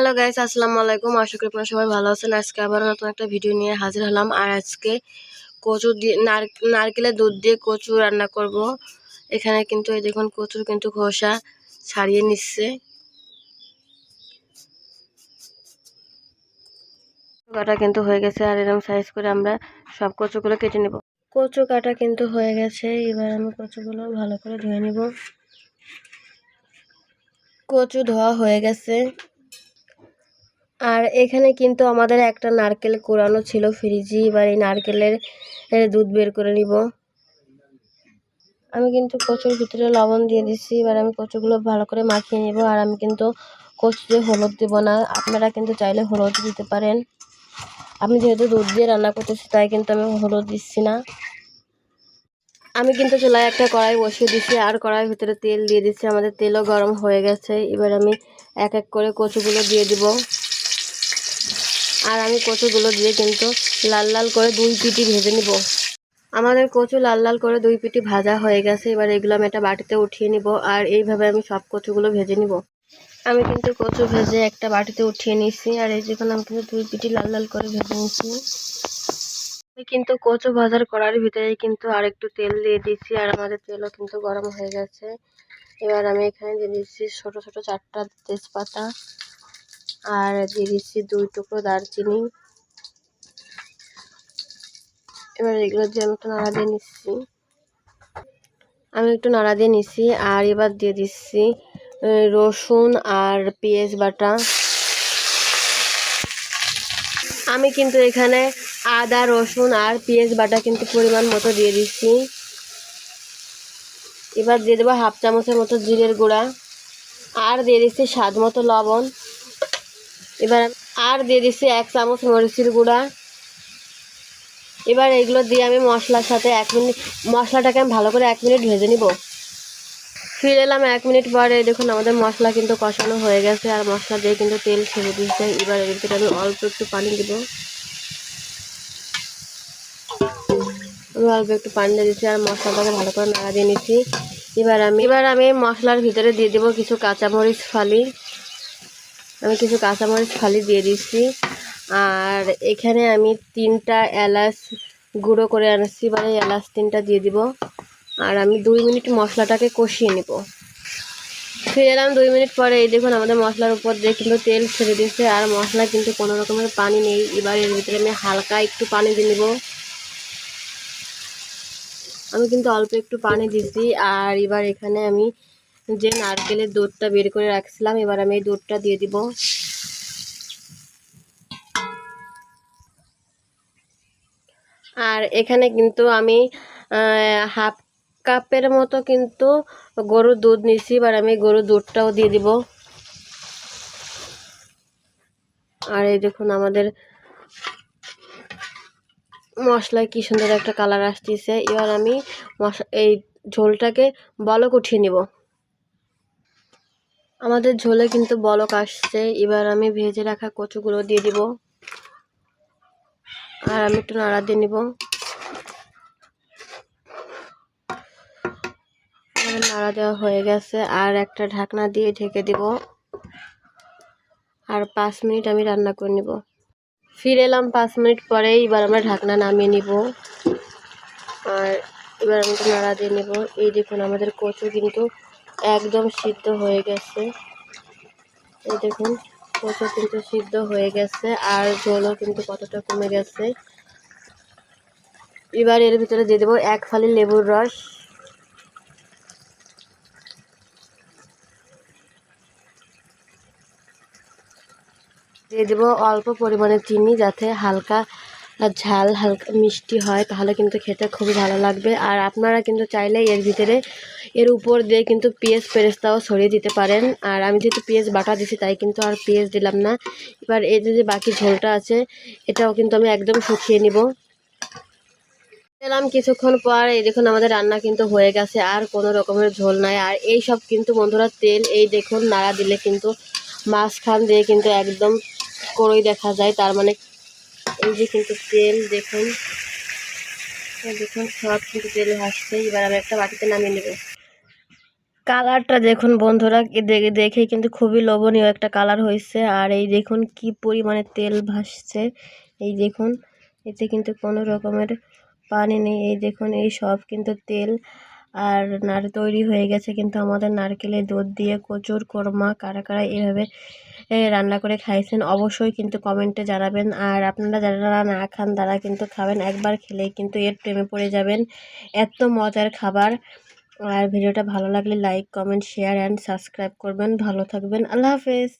Hello guys আসসালামু আলাইকুম। আশা করি আপনারা সবাই ভালো আছেন। আজকে আবার নতুন একটা ভিডিও নিয়ে হাজির হলাম। আর আজকে কচু দিয়ে নারকেলের দুধ দিয়ে কচু রান্না করব। এখানে কিন্তু এই দেখুন, কচুর কিন্তু খোসা ছাড়িয়ে নিচ্ছে। কাটা কিন্তু হয়ে গেছে, আর এরকম সাইজ করে আমরা সব কচুগুলো কেটে নেব। কচু কাটা কিন্তু হয়ে গেছে। এবার আমি কচুগুলো ভালো করে ধুয়ে নিব। কচু ধোয়া হয়ে গেছে। আর এখানে কিন্তু আমাদের একটা নারকেল কোরানো ছিল ফ্রিজে। এবার এই নারকেলের দুধ বের করে নিব। আমি কিন্তু কচুর ভিতরে লবণ দিয়ে দিচ্ছি এবার আমি কচুগুলো ভালো করে মাখিয়ে নিব। আর আমি কিন্তু কচুতে হলুদ দেবো না। আপনারা কিন্তু চাইলে হলুদ দিতে পারেন। আমি যেহেতু দুধ দিয়ে রান্না করতেছি, তাই কিন্তু আমি হলুদ দিচ্ছি না। আমি কিন্তু চুলায় একটা কড়াই বসিয়ে দিচ্ছি আর কড়াইয়ের ভিতরে তেল দিয়ে দিচ্ছি। আমাদের তেলও গরম হয়ে গেছে। এবার আমি এক এক করে কচুগুলো দিয়ে দিব। আর আমি কচুগুলো দিয়ে কিন্তু লাল লাল করে দুই পিটি ভেজে নিব। আমাদের কচু লাল লাল করে দুই পিটি ভাজা হয়ে গেছে, এবার এগুলো আমি একটা বাটিতে উঠিয়ে নিব আর এইভাবে আমি সব কচুগুলো ভেজে নিব। আমি কিন্তু কচু ভেজে একটা বাটিতে উঠিয়ে নিয়েছি আর এই যেখানে আমি কিন্তু দুই পিটি লাল লাল করে ভেজে নিয়েছি। আমি কিন্তু কচু ভাজার করার ভিতরে কিন্তু আর একটু তেল দিয়ে দিচ্ছি আর আমাদের তেলও কিন্তু গরম হয়ে গেছে। এবার আমি এখানে দিয়ে দিচ্ছি ছোটো ছোটো চারটা তেজপাতা। আর দিয়ে দিচ্ছি দুই টুকরো দারচিনি। এবার এগুলো দিয়ে আমি একটু নাড়া দিয়ে নিচ্ছি। আমি একটু নাড়া দিয়ে নিচ্ছি আর এবার দিয়ে দিচ্ছি রসুন আর পেঁয়াজ বাটা। আমি কিন্তু এখানে আদা, রসুন আর পেঁয়াজ বাটা কিন্তু পরিমাণ মতো দিয়ে দিচ্ছি। এবার দিয়ে দেবো হাফ চামচের মতো জিরের গুঁড়া। আর দিয়ে দিচ্ছি স্বাদ মতো লবণ। এবার আর দিয়ে দিচ্ছি এক চামচ মরিচের গুঁড়া। এবার এগুলো দিয়ে আমি মশলার সাথে এক মিনিট, মশলাটাকে আমি ভালো করে এক মিনিট ভেজে নিব। ফিরে এলাম এক মিনিট পরে, দেখুন আমাদের মশলা কিন্তু কষানো হয়ে গেছে, আর মশলা দিয়ে কিন্তু তেল ছেড়ে দিয়েছে। এবার এর ভিতরে আমি অল্প একটু পানি দেবো। আমি অল্প একটু পানি দিয়ে দিচ্ছি আর মশলাটাকে ভালো করে নাড়া দিয়ে নিচ্ছি। এবার আমি এবার আমি মশলার ভিতরে দিয়ে দেবো কিছু কাঁচামরিচ ফালি। আমি কিছু কাঁচামরিচ ফালি দিয়ে দিচ্ছি আর এখানে আমি তিনটা এলাচ গুঁড়ো করে আনছি মানে এলাচ তিনটা দিয়ে দিব। আর আমি দুই মিনিট মশলাটাকে কষিয়ে নেব। ফিরে এলাম দুই মিনিট পরে, এই দেখুন আমাদের মশলার উপর দিয়ে কিন্তু তেল ছেড়ে দিয়েছে। আর মশলা কিন্তু কোনো রকমের পানি নেই। এবার এর ভিতরে আমি হালকা একটু পানি দিয়ে নেব। আমি কিন্তু অল্প একটু পানি দিচ্ছি আর এবার এখানে আমি যে নারকেলের দুধটা বের করে রাখছিলাম, এবার আমি এই দুধটা দিয়ে দিব। আর এখানে কিন্তু আমি হাফ কাপের মতো কিন্তু গরুর দুধ নিছি এবার আমি গরুর দুধটাও দিয়ে দিব। আর এই দেখুন আমাদের মশলায় কি সুন্দর একটা কালার আসতেছে এবার আমি মশলা এই ঝোলটাকে বলক উঠিয়ে নিব। আমাদের ঝোলে কিন্তু বলক আসছে। এবার আমি ভেজে রাখা কচুগুলো দিয়ে দিব। আর আমি একটু নাড়া দিয়ে নিব। নাড়া দেওয়া হয়ে গেছে। আর একটা ঢাকনা দিয়ে ঢেকে দিব। আর পাঁচ মিনিট আমি রান্না করে নিব। ফিরে এলাম পাঁচ মিনিট পরে এবার আমরা ঢাকনা নামিয়ে নিব। আর এবার আমি একটু নাড়া দিয়ে নেব। এই দেখুন, আমাদের কচু কিন্তু একদম সিদ্ধ হয়ে গেছে। এই দেখুন, কচু কিন্তু সিদ্ধ হয়ে গেছে আর ঝোলও কিন্তু কতটা কমে গেছে। এবার এর ভিতরে দিয়ে দেবো এক ফালি লেবুর রস। দিয়ে দেবো অল্প পরিমাণে চিনি যাতে হালকা ঝাল হালকা মিষ্টি হয়, তাহলে কিন্তু খেতে খুবই ভালো লাগবে। আর আপনারা কিন্তু চাইলে এর ভিতরে, এর উপর দিয়ে কিন্তু পেঁয়াজ পেরেস্তাও ছড়িয়ে দিতে পারেন। আর আমি যেহেতু পেঁয়াজ বাটা দিছি তাই কিন্তু আর পেঁয়াজ দিলাম না। এবার এই যে বাকি ঝোলটা আছে, এটাও কিন্তু আমি একদম শুকিয়ে নিব। এলাম কিছুক্ষণ পর, এই দেখুন আমাদের রান্না কিন্তু হয়ে গেছে, আর কোনো রকমের ঝোল নাই। আর এই সব কিন্তু বন্ধুরা, তেল, এই দেখুন, নাড়া দিলে কিন্তু মাঝখান দিয়ে কিন্তু একদম করই দেখা যায়, তার মানে এই যে কিন্তু তেল দেখুন। দেখুন, সব কিন্তু তেল ভাসছে। এবার আমি একটা বাটিতে নামিয়ে নেব। কালারটা দেখুন বন্ধুরা দেখে কিন্তু খুবই লোভনীয় একটা কালার হয়েছে। আর এই দেখুন কি পরিমাণে তেল ভাসছে। এই দেখুন, এতে কিন্তু কোনো রকমের পানি নেই। এই দেখুন, এই সব কিন্তু তেল। আর নার তৈরি হয়ে গেছে, কিন্তু আমাদের নারকেলের দুধ দিয়ে কচুর কোরমা কারা কারা এভাবে রান্না করে খাইছেন অবশ্যই কিন্তু কমেন্টে জানাবেন। আর আপনারা যারা না খান তারা কিন্তু খাবেন, একবার খেলেই কিন্তু এর প্রেমে পড়ে যাবেন। এত মজার খাবার। আর ভিডিওটা ভালো লাগলে like comment share and subscribe করবেন। ভালো থাকবেন। আল্লাহ হাফেজ।